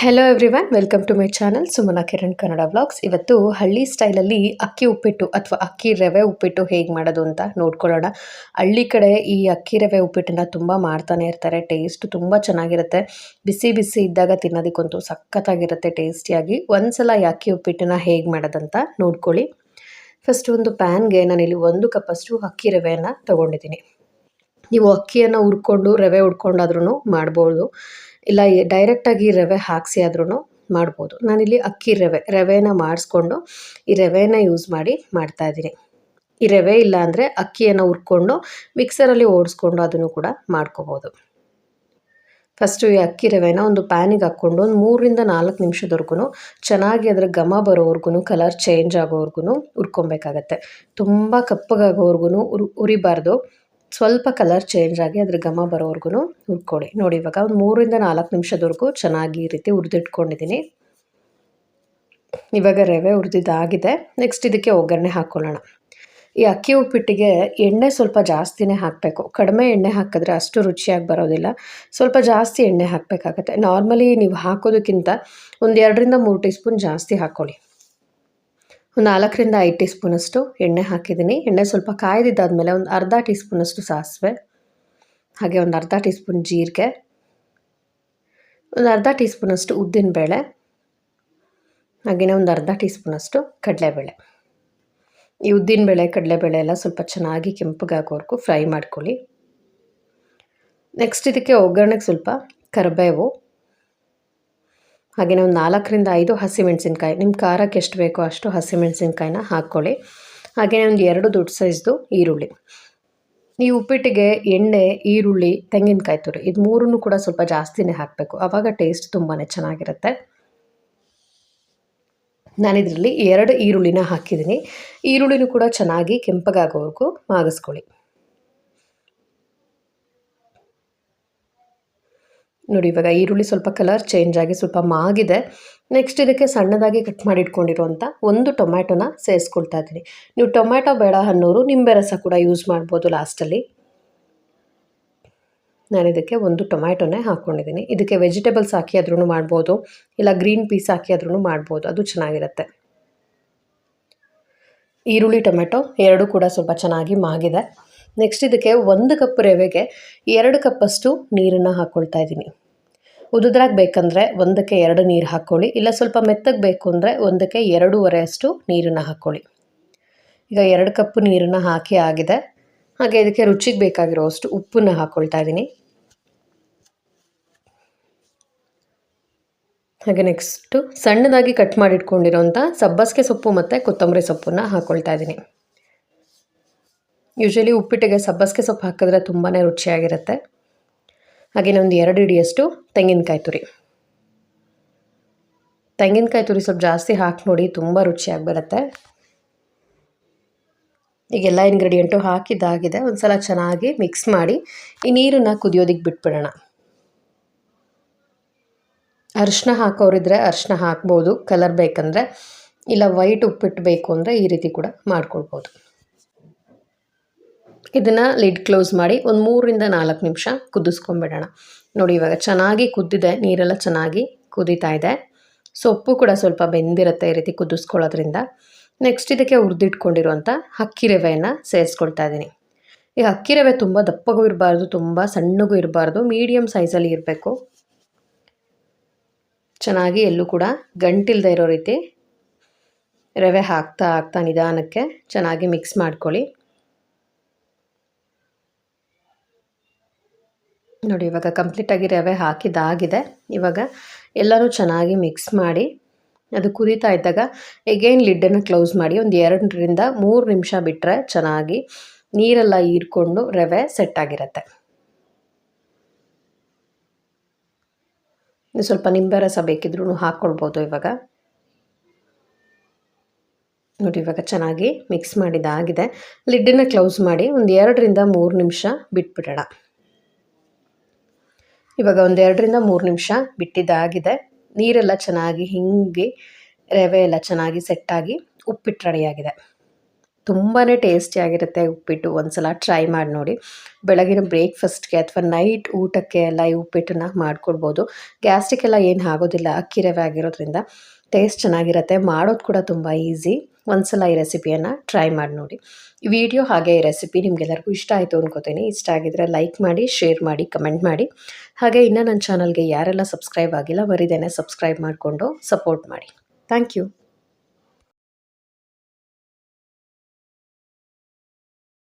Hello everyone welcome to my channel Sumana Kiran Kannada vlogs ಇವತ್ತು ಹಳ್ಳಿ ಸ್ಟೈಲಲ್ಲಿ ಅಕ್ಕಿ ಉಪ್ಪಿಟ್ಟು ಅಥವಾ ಅಕ್ಕಿ ರವೆ ಉಪ್ಪಿಟ್ಟು ಹೇಗೆ ಮಾಡೋದು ಅಂತ ನೋಡ್ಕೊಳ್ಳೋಣ. ಹಳ್ಳಿ ಕಡೆ ಈ ಅಕ್ಕಿ ರವೆ ಉಪ್ಪಿಟ್ಟನ್ನು ತುಂಬ ಮಾಡ್ತಾನೆ ಇರ್ತಾರೆ ಟೇಸ್ಟ್ ತುಂಬ ಚೆನ್ನಾಗಿರುತ್ತೆ. ಬಿಸಿ ಬಿಸಿ ಇದ್ದಾಗ ತಿನ್ನೋದಕ್ಕಂತೂ ಸಖತ್ತಾಗಿರುತ್ತೆ ಟೇಸ್ಟಿಯಾಗಿ ಒಂದ್ಸಲ ಈ ಅಕ್ಕಿ ಉಪ್ಪಿಟ್ಟನ್ನು ಹೇಗೆ ಮಾಡೋದಂತ ನೋಡ್ಕೊಳ್ಳಿ. ಫಸ್ಟ್ ಒಂದು ಪ್ಯಾನ್ಗೆ ನಾನಿಲ್ಲಿ ಒಂದು ಕಪ್ಪಷ್ಟು ಅಕ್ಕಿ ರವೆಯನ್ನು ತೊಗೊಂಡಿದ್ದೀನಿ. ನೀವು ಅಕ್ಕಿಯನ್ನು ಹುರ್ಕೊಂಡು, ರವೆ ಹುಡ್ಕೊಂಡಾದ್ರೂ ಮಾಡ್ಬೋದು. ಇಲ್ಲ ಡೈರೆಕ್ಟಾಗಿ ರವೆ ಹಾಕಿಸಿ ಆದ್ರೂ ಮಾಡ್ಬೋದು. ನಾನಿಲ್ಲಿ ಅಕ್ಕಿ ರವೆ, ರವೆನ ಮಾಡಿಸ್ಕೊಂಡು ಈ ರವೆನ ಯೂಸ್ ಮಾಡಿ ಮಾಡ್ತಾಯಿದ್ದೀನಿ ಈ ರವೆ ಇಲ್ಲ ಅಂದರೆ ಅಕ್ಕಿಯನ್ನು ಹುರ್ಕೊಂಡು ಮಿಕ್ಸರಲ್ಲಿ ಓಡಿಸ್ಕೊಂಡು ಅದನ್ನು ಕೂಡ ಮಾಡ್ಕೋಬೋದು. ಫಸ್ಟು ಈ ಅಕ್ಕಿ ರವೆನ ಒಂದು ಪ್ಯಾನಿಗೆ ಹಾಕ್ಕೊಂಡು ಒಂದು ಮೂರರಿಂದ ನಾಲ್ಕು ನಿಮಿಷದವರೆಗೂ ಚೆನ್ನಾಗಿ ಅದರ ಘಮ ಬರೋವರೆಗೂ ಕಲರ್ ಚೇಂಜ್ ಆಗೋವರೆಗೂ ಹುರ್ಕೊಬೇಕಾಗತ್ತೆ. ತುಂಬ ಕಪ್ಪಗಾಗೋವರೆಗೂ ಉರಿ ಉರಿಬಾರ್ದು ಸ್ವಲ್ಪ ಕಲರ್ ಚೇಂಜ್ ಆಗಿ ಅದ್ರ ಘಮ ಬರೋವರೆಗೂ ಹುರ್ಕೊಳ್ಳಿ ನೋಡಿ, ಇವಾಗ ಒಂದು ಮೂರಿಂದ ನಾಲ್ಕು ನಿಮಿಷದವರೆಗೂ ಚೆನ್ನಾಗಿ ಈ ರೀತಿ ಹುರಿದಿಟ್ಕೊಂಡಿದ್ದೀನಿ ಇವಾಗ ರವೆ ಹುರಿದಿದ್ದಾಗಿದೆ. ನೆಕ್ಸ್ಟ್ ಇದಕ್ಕೆ ಒಗ್ಗರಣೆ ಹಾಕ್ಕೊಳ್ಳೋಣ ಈ ಅಕ್ಕಿ ಉಪ್ಪಿಟ್ಟಿಗೆ ಎಣ್ಣೆ ಸ್ವಲ್ಪ ಜಾಸ್ತಿನೇ ಹಾಕಬೇಕು. ಕಡಿಮೆ ಎಣ್ಣೆ ಹಾಕಿದ್ರೆ ಅಷ್ಟು ರುಚಿಯಾಗಿ ಬರೋದಿಲ್ಲ. ಸ್ವಲ್ಪ ಜಾಸ್ತಿ ಎಣ್ಣೆ ಹಾಕಬೇಕಾಗತ್ತೆ. ನಾರ್ಮಲಿ ನೀವು ಹಾಕೋದಕ್ಕಿಂತ ಒಂದು ಎರಡರಿಂದ ಮೂರು ಟೀ ಸ್ಪೂನ್ ಜಾಸ್ತಿ ಹಾಕ್ಕೊಳ್ಳಿ ನಾಲ್ಕರಿಂದ ಐದು ಟೀ ಸ್ಪೂನಷ್ಟು ಎಣ್ಣೆ ಹಾಕಿದ್ದೀನಿ. ಎಣ್ಣೆ ಸ್ವಲ್ಪ ಕಾಯ್ದಿದ್ದಾದಮೇಲೆ ಒಂದು ಅರ್ಧ ಟೀ ಸ್ಪೂನಷ್ಟು ಸಾಸಿವೆ, ಹಾಗೆ ಒಂದು ಅರ್ಧ ಟೀ ಸ್ಪೂನ್ ಜೀರಿಗೆ, ಒಂದು ಅರ್ಧ ಟೀ ಸ್ಪೂನಷ್ಟು ಉದ್ದಿನಬೇಳೆ, ಹಾಗೆಯೇ ಒಂದು ಅರ್ಧ ಟೀ ಸ್ಪೂನಷ್ಟು ಕಡಲೆಬೇಳೆ. ಈ ಉದ್ದಿನಬೇಳೆ, ಕಡಲೆಬೇಳೆ ಎಲ್ಲ ಸ್ವಲ್ಪ ಚೆನ್ನಾಗಿ ಕೆಂಪಗಾಗೋವರೆಗೂ ಫ್ರೈ ಮಾಡ್ಕೊಳ್ಳಿ. ನೆಕ್ಸ್ಟ್ ಇದಕ್ಕೆ ಒಗ್ಗರಣೆಗೆ ಸ್ವಲ್ಪ ಕರಿಬೇವು ಹಾಗೆಯೇ ಒಂದು ನಾಲ್ಕರಿಂದ ಐದು ಹಸಿಮೆಣಸಿನ್ಕಾಯಿ ನಿಮ್ಮ ಖಾರಕ್ಕೆ ಎಷ್ಟು ಬೇಕೋ ಅಷ್ಟು ಹಸಿಮೆಣಸಿನ್ಕಾಯಿನ ಹಾಕ್ಕೊಳ್ಳಿ ಹಾಗೆಯೇ ಒಂದು ಎರಡು ದೊಡ್ಡ ಸೈಜ್ದು ಈರುಳ್ಳಿ. ಈ ಉಪ್ಪಿಟ್ಟಿಗೆ ಎಣ್ಣೆ, ಈರುಳ್ಳಿ, ತೆಂಗಿನಕಾಯಿ ತುರಿ, ಇದು ಮೂರನ್ನು ಕೂಡ ಸ್ವಲ್ಪ ಜಾಸ್ತಿನೇ ಹಾಕಬೇಕು. ಆವಾಗ ಟೇಸ್ಟ್ ತುಂಬಾ ಚೆನ್ನಾಗಿರುತ್ತೆ. ನಾನು ಇದರಲ್ಲಿ ಎರಡು ಈರುಳ್ಳಿನ ಹಾಕಿದ್ದೀನಿ. ಈರುಳ್ಳಿನೂ ಕೂಡ ಚೆನ್ನಾಗಿ ಕೆಂಪಗಾಗೋವರೆಗೂ ಮಾಗಿಸ್ಕೊಳ್ಳಿ. ನೋಡಿ, ಇವಾಗ ಈರುಳ್ಳಿ ಸ್ವಲ್ಪ ಕಲರ್ ಚೇಂಜ್ ಆಗಿ ಸ್ವಲ್ಪ ಮಾಗಿದೆ. ನೆಕ್ಸ್ಟ್ ಇದಕ್ಕೆ ಸಣ್ಣದಾಗಿ ಕಟ್ ಮಾಡಿ ಇಟ್ಕೊಂಡಿರುವಂಥ ಒಂದು ಟೊಮ್ಯಾಟೊನ ಸೇರಿಸ್ಕೊಳ್ತಾ ಇದ್ದೀನಿ. ನೀವು ಟೊಮ್ಯಾಟೊ, ಬೇಡ ಅನ್ನೋರು ನಿಂಬೆ ರಸ ಕೂಡ ಯೂಸ್ ಮಾಡ್ಬೋದು ಲಾಸ್ಟಲ್ಲಿ ನಾನು ಇದಕ್ಕೆ ಒಂದು ಟೊಮ್ಯಾಟೊನೇ ಹಾಕ್ಕೊಂಡಿದ್ದೀನಿ ಇದಕ್ಕೆ ವೆಜಿಟೇಬಲ್ಸ್ ಹಾಕಿ ಆದ್ರೂ ಮಾಡ್ಬೋದು, ಇಲ್ಲ ಗ್ರೀನ್ ಪೀಸ್ ಹಾಕಿ ಆದ್ರೂ ಮಾಡ್ಬೋದು, ಅದು ಚೆನ್ನಾಗಿರುತ್ತೆ. ಈರುಳ್ಳಿ ಟೊಮೆಟೊ ಎರಡೂ ಕೂಡ ಸ್ವಲ್ಪ ಚೆನ್ನಾಗಿ ಮಾಗಿದೆ. ನೆಕ್ಸ್ಟ್ ಇದಕ್ಕೆ ಒಂದು ಕಪ್ ರವೆಗೆ ಎರಡು ಕಪ್ಪಷ್ಟು ನೀರನ್ನು ಹಾಕ್ಕೊಳ್ತಾ ಇದ್ದೀನಿ. ಉದುದ್ರಾಗ ಬೇಕಂದರೆ ಒಂದಕ್ಕೆ ಎರಡು ನೀರು ಹಾಕ್ಕೊಳ್ಳಿ ಇಲ್ಲ ಸ್ವಲ್ಪ ಮೆತ್ತಗೆ ಬೇಕು ಅಂದರೆ ಒಂದಕ್ಕೆ ಎರಡೂವರೆ ಅಷ್ಟು ನೀರನ್ನು ಹಾಕ್ಕೊಳ್ಳಿ ಈಗ ಎರಡು ಕಪ್ ನೀರನ್ನು ಹಾಕಿ ಆಗಿದೆ. ಹಾಗೆ ಇದಕ್ಕೆ ರುಚಿಗೆ ಬೇಕಾಗಿರೋ ಅಷ್ಟು ಉಪ್ಪನ್ನು ಹಾಕ್ಕೊಳ್ತಾ ಇದ್ದೀನಿ. ಹಾಗೆ ನೆಕ್ಸ್ಟು ಸಣ್ಣದಾಗಿ ಕಟ್ ಮಾಡಿಟ್ಕೊಂಡಿರೋಂಥ ಸಬ್ಬಸಿಗೆ ಸೊಪ್ಪು ಮತ್ತು ಕೊತ್ತಂಬರಿ ಸೊಪ್ಪನ್ನು ಹಾಕ್ಕೊಳ್ತಾ ಇದ್ದೀನಿ. ಯೂಶ್ವಲಿ ಉಪ್ಪಿಟ್ಟಿಗೆ ಸಬ್ಬಸಿಗೆ ಸೊಪ್ಪು ಹಾಕಿದ್ರೆ ತುಂಬಾ ರುಚಿಯಾಗಿರುತ್ತೆ. ಹಾಗೆ ಒಂದು ಎರಡು ಹಿಡಿಯಷ್ಟು ತೆಂಗಿನಕಾಯಿ ತುರಿ. ತೆಂಗಿನಕಾಯಿ ತುರಿ ಸ್ವಲ್ಪ ಜಾಸ್ತಿ ಹಾಕಿ ನೋಡಿ ತುಂಬ ರುಚಿಯಾಗಿ ಬರುತ್ತೆ ಈಗೆಲ್ಲ ಇಂಗ್ರೀಡಿಯೆಂಟು ಹಾಕಿದ್ದಾಗಿದೆ. ಒಂದು ಸಲ ಚೆನ್ನಾಗಿ ಮಿಕ್ಸ್ ಮಾಡಿ ಈ ನೀರನ್ನು ಕುದಿಯೋದಕ್ಕೆ ಬಿಟ್ಬಿಡೋಣ. ಅರಿಶಿನ ಹಾಕೋರಿದ್ರೆ ಅರಿಶಿನ ಹಾಕ್ಬೋದು. ಕಲರ್ ಬೇಕಂದರೆ ಇಲ್ಲ ವೈಟ್ ಉಪ್ಪಿಟ್ಟು ಬೇಕು ಅಂದರೆ ಈ ರೀತಿ ಕೂಡ ಮಾಡ್ಕೊಳ್ಬೋದು. ಇದನ್ನು ಲಿಡ್ ಕ್ಲೋಸ್ ಮಾಡಿ ಒಂದು ಮೂರರಿಂದ ನಾಲ್ಕು ನಿಮಿಷ ಕುದಿಸ್ಕೊಂಬಿಡೋಣ ನೋಡಿ, ಇವಾಗ ಚೆನ್ನಾಗಿ ಕುದ್ದಿದೆ, ನೀರೆಲ್ಲ ಚೆನ್ನಾಗಿ ಕುದೀತಾ ಇದೆ. ಸೊಪ್ಪು ಕೂಡ ಸ್ವಲ್ಪ ಬೆಂದಿರುತ್ತೆ ಈ ರೀತಿ ಕುದಿಸ್ಕೊಳ್ಳೋದ್ರಿಂದ. ನೆಕ್ಸ್ಟ್ ಇದಕ್ಕೆ ಹುರಿದಿಟ್ಕೊಂಡಿರುವಂಥ ಅಕ್ಕಿ ರವೆಯನ್ನು ಸೇರಿಸ್ಕೊಳ್ತಾ ಇದ್ದೀನಿ ಈ ಅಕ್ಕಿ ರವೆ ತುಂಬ ದಪ್ಪಗೂ ಇರಬಾರ್ದು, ತುಂಬ ಸಣ್ಣಗೂ ಇರಬಾರ್ದು ಮೀಡಿಯಮ್ ಸೈಜಲ್ಲಿ ಇರಬೇಕು. ಚೆನ್ನಾಗಿ ಎಲ್ಲೂ ಕೂಡ ಗಂಟಿಲ್ಲದೆ ಇರೋ ರೀತಿ ರವೆ ಹಾಕ್ತಾ ಹಾಕ್ತಾ ನಿಧಾನಕ್ಕೆ ಚೆನ್ನಾಗಿ ಮಿಕ್ಸ್ ಮಾಡ್ಕೊಳ್ಳಿ. ನೋಡಿ, ಇವಾಗ ಕಂಪ್ಲೀಟಾಗಿ ರವೆ ಹಾಕಿದಾಗಿದೆ ಇವಾಗ ಎಲ್ಲರೂ ಚೆನ್ನಾಗಿ ಮಿಕ್ಸ್ ಮಾಡಿ ಅದು ಕುದೀತಾ ಇದ್ದಾಗ ಎಗೈನ್ ಲಿಡ್ಡನ್ನು ಕ್ಲೋಸ್ ಮಾಡಿ ಒಂದು ಎರಡರಿಂದ ಮೂರು ನಿಮಿಷ ಬಿಟ್ಟರೆ ಚೆನ್ನಾಗಿ ನೀರೆಲ್ಲ ಹೀರ್ಕೊಂಡು ರವೆ ಸೆಟ್ ಆಗಿರುತ್ತೆ. ಸ್ವಲ್ಪ ನಿಂಬೆ ರಸ ಬೇಕಿದ್ರೂ ಹಾಕ್ಕೊಳ್ಬೋದು ಇವಾಗ. ನೋಡಿ, ಇವಾಗ ಚೆನ್ನಾಗಿ ಮಿಕ್ಸ್ ಮಾಡಿದ್ದಾಗಿದೆ ಲಿಡ್ಡನ್ನು ಕ್ಲೋಸ್ ಮಾಡಿ ಒಂದು ಎರಡರಿಂದ ಮೂರು ನಿಮಿಷ ಬಿಟ್ಬಿಡೋಣ. ಇವಾಗ ಒಂದು ಎರಡರಿಂದ ಮೂರು ನಿಮಿಷ ಬಿಟ್ಟಿದ್ದಾಗಿದೆ. ನೀರೆಲ್ಲ ಚೆನ್ನಾಗಿ ಹಿಂಗೆ, ರವೆ ಎಲ್ಲ ಚೆನ್ನಾಗಿ ಸೆಟ್ಟಾಗಿ ಉಪ್ಪಿಟ್ಟು ರೆಡಿಯಾಗಿದೆ ತುಂಬಾ ಟೇಸ್ಟಿಯಾಗಿರುತ್ತೆ ಉಪ್ಪಿಟ್ಟು. ಒಂದ್ಸಲ ಟ್ರೈ ಮಾಡಿ ನೋಡಿ. ಬೆಳಗಿನ ಬ್ರೇಕ್ಫಾಸ್ಟ್ಗೆ ಅಥವಾ ನೈಟ್ ಊಟಕ್ಕೆ ಎಲ್ಲ ಈ ಉಪ್ಪಿಟ್ಟನ್ನ ಮಾಡ್ಕೊಡ್ಬೋದು. ಗ್ಯಾಸ್ಟ್ರಿಕ್ ಎಲ್ಲ ಏನು ಆಗೋದಿಲ್ಲ. ಅಕ್ಕಿ ರವೆ ಆಗಿರೋದ್ರಿಂದ ಟೇಸ್ಟ್ ಚೆನ್ನಾಗಿರುತ್ತೆ. ಮಾಡೋದು ಕೂಡ ತುಂಬ ಈಸಿ ಒಂದ್ಸಲ ಈ ರೆಸಿಪಿಯನ್ನು ಟ್ರೈ ಮಾಡಿ ನೋಡಿ. ಈ ವಿಡಿಯೋ ಹಾಗೆ ಈ ರೆಸಿಪಿ ನಿಮಗೆಲ್ಲರಿಗೂ ಇಷ್ಟ ಆಯಿತು ಅನ್ಕೋತೀನಿ. ಇಷ್ಟ ಆಗಿದ್ರೆ ಲೈಕ್ ಮಾಡಿ ಶೇರ್ ಮಾಡಿ ಕಮೆಂಟ್ ಮಾಡಿ. ಹಾಗೆ ಇನ್ನೂ ನನ್ನ ಚಾನಲ್ಗೆ ಯಾರೆಲ್ಲ ಸಬ್ಸ್ಕ್ರೈಬ್ ಆಗಿಲ್ಲ, ಬರೀದೇನೆ ಸಬ್ಸ್ಕ್ರೈಬ್ ಮಾಡಿಕೊಂಡು ಸಪೋರ್ಟ್ ಮಾಡಿ. Thank you